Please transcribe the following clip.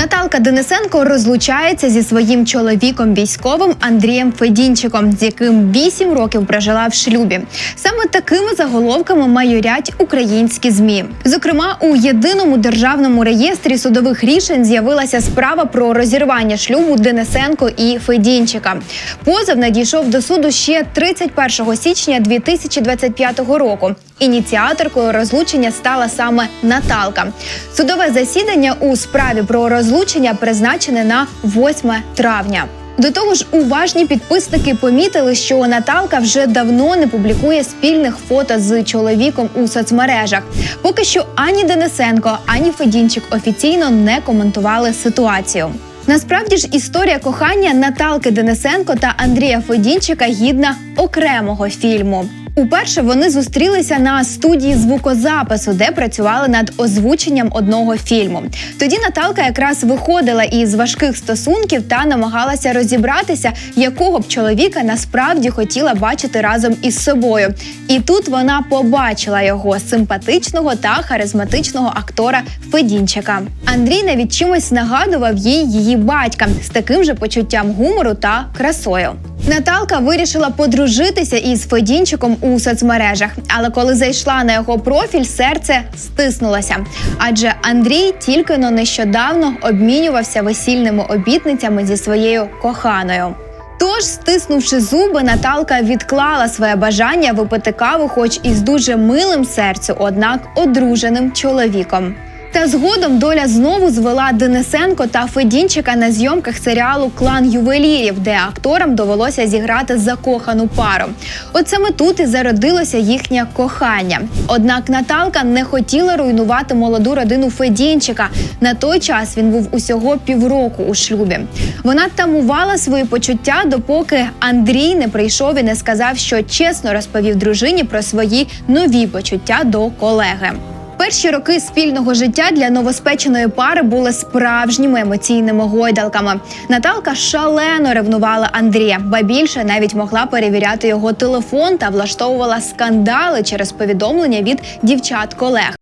Наталка Денисенко розлучається зі своїм чоловіком військовим Андрієм Федінчиком, з яким 8 років прожила в шлюбі. Саме такими заголовками майорять українські змі. Зокрема, у єдиному державному реєстрі судових рішень з'явилася справа про розірвання шлюбу Денисенко і Федінчика. Позов надійшов до суду ще 31 січня 2025 року. Ініціаторкою розлучення стала саме Наталка. Судове засідання у справі про розлучення призначене на 8 травня. До того ж, уважні підписники помітили, що Наталка вже давно не публікує спільних фото з чоловіком у соцмережах. Поки що ані Денисенко, ані Федінчик офіційно не коментували ситуацію. Насправді ж історія кохання Наталки Денисенко та Андрія Федінчика гідна окремого фільму. Уперше вони зустрілися на студії звукозапису, де працювали над озвученням одного фільму. Тоді Наталка якраз виходила із важких стосунків та намагалася розібратися, якого б чоловіка насправді хотіла бачити разом із собою. І тут вона побачила його симпатичного та харизматичного актора Федінчика. Андрій навіть чимось нагадував їй її батька з таким же почуттям гумору та красою. Наталка вирішила подружитися із Федінчиком у соцмережах, але коли зайшла на його профіль, серце стиснулося. Адже Андрій тільки но нещодавно обмінювався весільними обітницями зі своєю коханою. Тож, стиснувши зуби, Наталка відклала своє бажання випити каву, хоч і з дуже милим серцю, однак одруженим чоловіком. Та згодом доля знову звела Денисенко та Федінчика на зйомках серіалу Клан ювелірів, де акторам довелося зіграти закохану пару. От саме тут і зародилося їхнє кохання. Однак Наталка не хотіла руйнувати молоду родину Федінчика. На той час він був усього півроку у шлюбі. Вона тамувала свої почуття, допоки Андрій не прийшов і не сказав, що чесно розповів дружині про свої нові почуття до колеги. Перші роки спільного життя для новоспеченої пари були справжніми емоційними гойдалками. Наталка шалено ревнувала Андрія, ба більше навіть могла перевіряти його телефон та влаштовувала скандали через повідомлення від дівчат-колег.